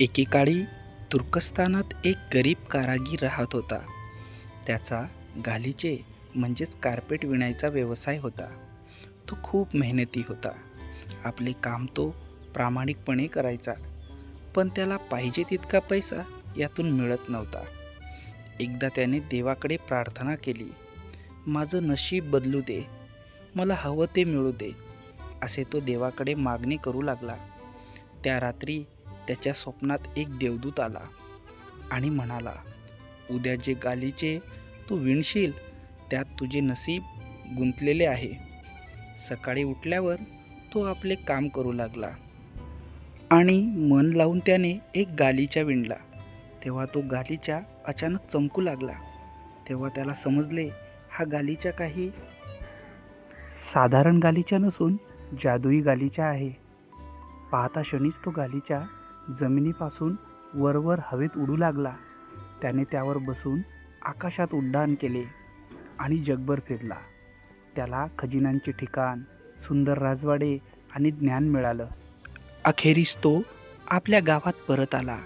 एकेकाळी तुर्कस्तानात एक गरीब कारागीर राहत होता. त्याचा गालीचे म्हणजेच कार्पेट विणायचा व्यवसाय होता. तो खूप मेहनती होता. आपले काम तो प्रामाणिकपणे करायचा. पण त्याला पाहिजे तितका पैसा यातून मिळत नव्हता. एकदा त्याने देवाकडे प्रार्थना केली माझं नशीब बदलू दे मला हवं ते मिळू दे असे तो देवाकडे मागणी करू लागला. त्या रात्री त्याच्या स्वप्नात एक देवदूत आला आणि म्हणाला उद्या जे गालीचे तू विणशील त्यात तुझे नसीब गुंतलेले आहे. सकाळी उठल्यावर तो आपले काम करू लागला आणि मन लावून त्याने एक गालीचा विणला. तेव्हा तो गालीचा अचानक चमकू लागला. तेव्हा त्याला समजले हा गालीचा काही साधारण गालीचा नसून जादुई गालीचा आहे. पाहता क्षणीच तो गालीचा जमिनीपासून वरवर हवेत उडू लागला. त्याने त्यावर बसून आकाशात उड्डाण केले आणि जगभर फिरला. त्याला खजिन्यांचे ठिकाण सुंदर राजवाडे आणि ज्ञान मिळालं. अखेरीस तो आपल्या गावात परत आला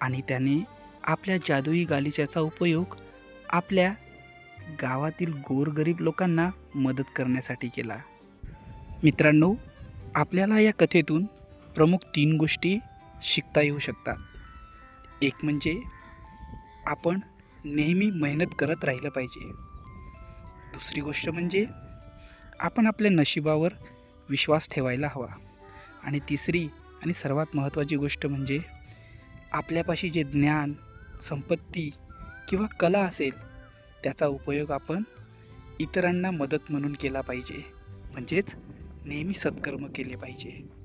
आणि त्याने आपल्या जादुई गालिच्याचा उपयोग आपल्या गावातील गोरगरीब लोकांना मदत करण्यासाठी केला. मित्रांनो आपल्याला या कथेतून प्रमुख तीन गोष्टी शिकता येऊ शकतात. एक म्हणजे आपण नेहमी मेहनत करत राहिलं पाहिजे. दुसरी गोष्ट म्हणजे आपण आपल्या नशिबावर विश्वास ठेवायला हवा. आणि तिसरी आणि सर्वात महत्त्वाची गोष्ट म्हणजे आपल्यापाशी जे ज्ञान संपत्ती किंवा कला असेल त्याचा उपयोग आपण इतरांना मदत म्हणून केला पाहिजे. म्हणजेच नेहमी सत्कर्म केले पाहिजे.